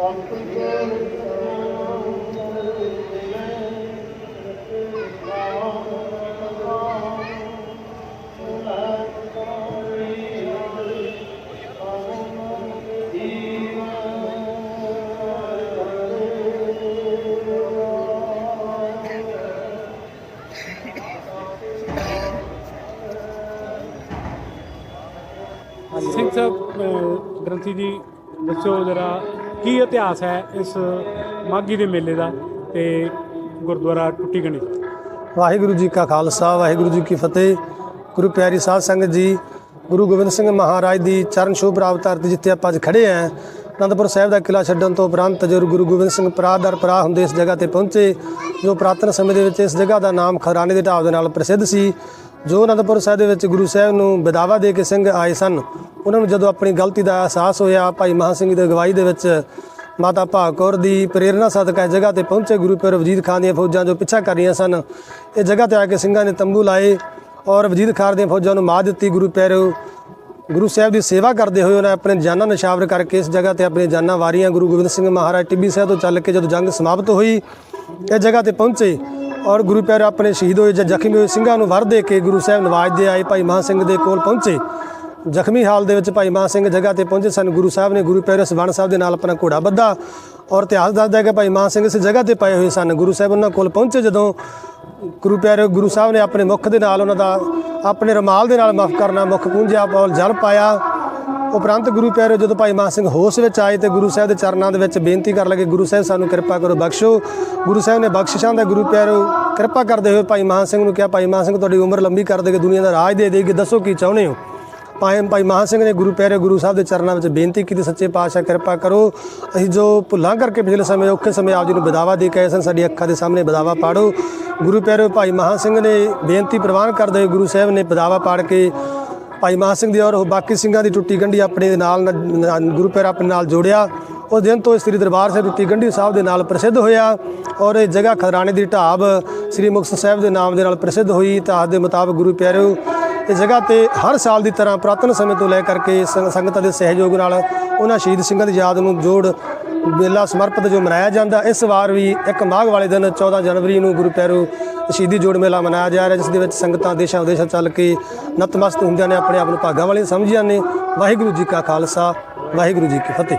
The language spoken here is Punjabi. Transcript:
ਸਿੰਘ ਸਾਹਿਬ ਅਹ ਗ੍ਰੰਥੀ ਜੀ ਦੱਸੋ ਜਰਾ ਕੀ ਇਤਿਹਾਸ ਹੈ ਇਸ ਮਾਗੀ ਦੇ ਮੇਲੇ ਦਾ ਤੇ ਗੁਰਦੁਆਰਾ ਟੁੱਟੀ ਗਣੀ ਵਾਹਿਗੁਰੂ ਜੀ ਕਾ ਖਾਲਸਾ, ਵਾਹਿਗੁਰੂ ਜੀ ਕੀ ਫਤਿਹ। ਗੁਰੂ ਪਿਆਰੀ ਸਾਧ ਸੰਗਤ ਜੀ, ਗੁਰੂ ਗੋਬਿੰਦ ਸਿੰਘ ਮਹਾਰਾਜ ਦੀ ਚਰਨ ਛੋਹ ਪ੍ਰਾਪਤ ਧਰਤੀ ਜਿੱਥੇ ਆਪਾਂ ਅੱਜ ਖੜੇ ਆਂ ਅਨੰਦਪੁਰ ਸਾਹਿਬ ਦਾ ਕਿਲਾ ਛੱਡਣ ਤੋਂ ਉਪਰੰਤ ਜਦੋਂ ਗੁਰੂ ਗੋਬਿੰਦ ਸਿੰਘ ਪਰਾਦਰ ਪਰਾ ਹੁੰਦੇ ਇਸ ਜਗ੍ਹਾ ਤੇ ਪਹੁੰਚੇ, ਜੋ ਪ੍ਰਾਤਨ ਸਮੇਂ ਦੇ ਵਿੱਚ ਇਸ ਜਗ੍ਹਾ ਦਾ ਨਾਮ ਖਰਾਣੇ ਦੇ ਢਾਬ ਦੇ ਨਾਲ ਪ੍ਰਸਿੱਧ ਸੀ, ਜੋ ਅਨੰਦਪੁਰ ਸਾਹਿਬ ਦੇ ਵਿੱਚ ਗੁਰੂ ਸਾਹਿਬ ਨੂੰ ਬਦਾਵਾ ਦੇ ਕੇ ਸਿੰਘ ਆਏ ਸਨ। ਉਹਨਾਂ ਨੂੰ ਜਦੋਂ ਆਪਣੀ ਗਲਤੀ ਦਾ ਅਹਿਸਾਸ ਹੋਇਆ, ਭਾਈ ਮਹਾਂ ਸਿੰਘ ਦੀ ਅਗਵਾਈ ਦੇ ਵਿੱਚ ਮਾਤਾ ਭਾਗ ਕੌਰ ਦੀ ਪ੍ਰੇਰਣਾ ਸਦਕਾ ਇਸ ਜਗ੍ਹਾ ਤੇ ਪਹੁੰਚੇ। ਗੁਰੂ ਪਿਆਰੇ ਵਜੀਦ ਖਾਨ ਦੀਆਂ ਫੌਜਾਂ ਜੋ ਪਿੱਛਾ ਕਰ ਰਹੀਆਂ ਸਨ, ਇਹ ਜਗ੍ਹਾ ਤੇ ਆ ਕੇ ਸਿੰਘਾਂ ਨੇ ਤੰਬੂ ਲਾਏ ਔਰ ਵਜੀਦ ਖਾਨ ਦੀਆਂ ਫੌਜਾਂ ਨੂੰ ਮਾਰ ਦਿੱਤੀ। ਗੁਰੂ ਪਿਆਰੇ, ਗੁਰੂ ਸਾਹਿਬ ਦੀ ਸੇਵਾ ਕਰਦੇ ਹੋਏ ਉਹਨਾਂ ਆਪਣੇ ਜਾਨਾਂ ਨਿਸ਼ਾਵਰ ਕਰਕੇ ਇਸ ਜਗ੍ਹਾ ਤੇ ਆਪਣੀਆਂ ਜਾਨਾਂ ਵਾਰੀਆਂ। ਗੁਰੂ ਗੋਬਿੰਦ ਸਿੰਘ ਮਹਾਰਾਜ ਟਿੱਬੀ ਸਾਹਿਬ ਤੋਂ ਚੱਲ ਕੇ ਜਦੋਂ ਜੰਗ ਸਮਾਪਤ ਹੋਈ, ਇਹ ਜਗ੍ਹਾ ਤੇ ਪਹੁੰਚੇ ਔਰ ਗੁਰੂ ਪਿਆਰੇ ਆਪਣੇ ਸ਼ਹੀਦ ਹੋਏ ਜਾਂ ਜ਼ਖਮੀ ਹੋਏ ਸਿੰਘਾਂ ਨੂੰ ਵਰ ਦੇ ਕੇ ਗੁਰੂ ਸਾਹਿਬ ਨਵਾਜਦੇ ਆਏ। ਭਾਈ ਮਹਾਂ ਸਿੰਘ ਦੇ ਕੋਲ ਪਹੁੰਚੇ। ਜ਼ਖਮੀ ਹਾਲ ਦੇ ਵਿੱਚ ਭਾਈ ਮਹਾਂ ਸਿੰਘ ਜਗ੍ਹਾ ਤੇ ਪਹੁੰਚੇ ਸਨ। ਗੁਰੂ ਸਾਹਿਬ ਨੇ ਗੁਰੂ ਪਿਆਰੇ ਸਵਣ ਸਾਹਿਬ ਦੇ ਨਾਲ ਆਪਣਾ ਘੋੜਾ ਬੱਧਾ ਔਰ ਇਤਿਹਾਸ ਦੱਸਦਾ ਹੈ ਕਿ ਭਾਈ ਮਹਾਂ ਸਿੰਘ ਇਸ ਜਗ੍ਹਾ ਤੇ ਪਏ ਹੋਏ ਸਨ। ਗੁਰੂ ਸਾਹਿਬ ਉਹਨਾਂ ਕੋਲ ਪਹੁੰਚੇ ਜਦੋਂ ਗੁਰੂ ਪਿਆਰੇ ਗੁਰੂ ਸਾਹਿਬ ਨੇ ਆਪਣੇ ਮੁਖ ਦੇ ਨਾਲ ਉਹਨਾਂ ਦਾ ਆਪਣੇ ਰਮਾਲ ਦੇ ਨਾਲ ਮਾਫ ਕਰਨਾ, ਮੁਖ ਪੂੰਝਿਆ ਪੌਲ ਜਲ ਪਾਇਆ। ਉਪਰੰਤ ਗੁਰੂ ਪਿਆਰੇ ਜਦੋਂ ਭਾਈ ਮਹਾਂ ਸਿੰਘ ਹੋਸ਼ ਵਿੱਚ ਆਏ ਤੇ ਗੁਰੂ ਸਾਹਿਬ ਦੇ ਚਰਨਾਂ ਦੇ ਵਿੱਚ ਬੇਨਤੀ ਕਰਨ ਲੱਗੇ, ਗੁਰੂ ਸਾਹਿਬ, ਸਾਨੂੰ ਕਿਰਪਾ ਕਰੋ, ਬਖਸ਼ੋ। ਗੁਰੂ ਸਾਹਿਬ ਨੇ ਬਖਸ਼ਿਸ਼ਾਂ ਦਾ ਗੁਰੂ ਪਿਆਰੇ ਕਿਰਪਾ ਕਰਦੇ ਹੋਏ ਭਾਈ ਮਹਾਂ ਸਿੰਘ ਨੂੰ ਕਿਹਾ, ਭਾਈ ਮਹਾਂ ਸਿੰਘ, ਤੁਹਾਡੀ ਉਮਰ ਲੰਬੀ ਕਰ ਦੇਗੇ ਦੁਨੀਆ ਦਾ ਰਾਜ ਦੇ ਦੇਗੀ ਦੱਸੋ ਕੀ ਚਾਹੁੰਦੇ ਹੋ? ਭਾਈ ਭਾਈ ਮਹਾਂ ਸਿੰਘ ਨੇ ਗੁਰੂ ਪਿਆਰੇ ਗੁਰੂ ਸਾਹਿਬ ਦੇ ਚਰਨਾਂ ਵਿੱਚ ਬੇਨਤੀ ਕੀਤੀ, ਸੱਚੇ ਪਾਤਸ਼ਾਹ ਕਿਰਪਾ ਕਰੋ। ਅਸੀਂ ਜੋ ਭੁੱਲਾਂ ਕਰਕੇ ਪਿਛਲੇ ਸਮੇਂ ਔਖੇ ਸਮੇਂ ਆਪ ਜੀ ਨੂੰ ਬਦਾਵਾ ਦੇ ਕੇ ਆਏ ਸਨ, ਸਾਡੀ ਅੱਖਾਂ ਦੇ ਸਾਹਮਣੇ ਬਦਾਵਾ ਪਾੜੋ। ਗੁਰੂ ਪਿਆਰੇ ਭਾਈ ਮਹਾਂ ਸਿੰਘ ਨੇ ਬੇਨਤੀ ਪ੍ਰਵਾਨ ਕਰਦੇ ਹੋਏ ਗੁਰੂ ਸਾਹਿਬ ਨੇ ਬਦਾਵਾ ਪਾੜ ਕੇ ਭਾਈ ਮਹਾਂ ਸਿੰਘ ਦੀ ਔਰ ਬਾਕੀ ਸਿੰਘਾਂ ਦੀ ਟੁੱਟੀ ਗੰਢੀ ਆਪਣੇ ਦੇ ਨਾਲ ਗੁਰੂ ਪਿਆਰਾ ਆਪਣੇ ਨਾਲ ਜੋੜਿਆ। ਉਸ ਦਿਨ ਤੋਂ ਸ੍ਰੀ ਦਰਬਾਰ ਸਾਹਿਬ ਟੁੱਟੀ ਗੰਢੀ ਸਾਹਿਬ ਦੇ ਨਾਲ ਪ੍ਰਸਿੱਧ ਹੋਇਆ ਔਰ ਇਹ ਜਗ੍ਹਾ ਖਦਰਾਣੇ ਦੀ ਢਾਬ ਸ੍ਰੀ ਮੁਕਤਸਰ ਸਾਹਿਬ ਦੇ ਨਾਮ ਦੇ ਨਾਲ ਪ੍ਰਸਿੱਧ ਹੋਈ। ਇਤਿਹਾਸ ਦੇ ਮੁਤਾਬਕ ਗੁਰੂ ਪਿਆਰਿਓ ਇਸ ਜਗ੍ਹਾ ਤੇ ਹਰ ਸਾਲ ਦੀ ਤਰ੍ਹਾਂ ਪੁਰਾਤਨ ਸਮੇਂ ਤੋਂ ਲੈ ਕਰਕੇ ਸੰਗ- ਸੰਗਤਾਂ ਦੇ ਸਹਿਯੋਗ ਨਾਲ ਉਹਨਾਂ ਸ਼ਹੀਦ ਸਿੰਘਾਂ ਦੀ ਯਾਦ ਨੂੰ ਜੋੜ ਮੇਲਾ ਸਮਰਪਿਤ ਜੋ ਮਨਾਇਆ ਜਾਂਦਾ, ਇਸ ਵਾਰ ਵੀ ਇੱਕ ਮਾਘ ਵਾਲੇ ਦਿਨ 14 ਜਨਵਰੀ ਨੂੰ ਗੁਰੂ ਪਿਆਰੋ ਸ਼ਹੀਦੀ ਜੋੜ ਮੇਲਾ ਮਨਾਇਆ ਜਾ ਰਿਹਾ, ਜਿਸ ਦੇ ਵਿੱਚ ਸੰਗਤਾਂ ਦੇਸ਼ਾਂ ਵਿਦੇਸ਼ਾਂ ਚੱਲ ਕੇ ਨਤਮਸਤ ਹੁੰਦਿਆਂ ਨੇ ਆਪਣੇ ਆਪ ਨੂੰ ਭਾਗਾਂ ਵਾਲੇ ਸਮਝੀਆਂ ਨੇ। ਵਾਹਿਗੁਰੂ ਜੀ ਕਾ ਖਾਲਸਾ, ਵਾਹਿਗੁਰੂ ਜੀ ਕੀ ਫਤਿਹ।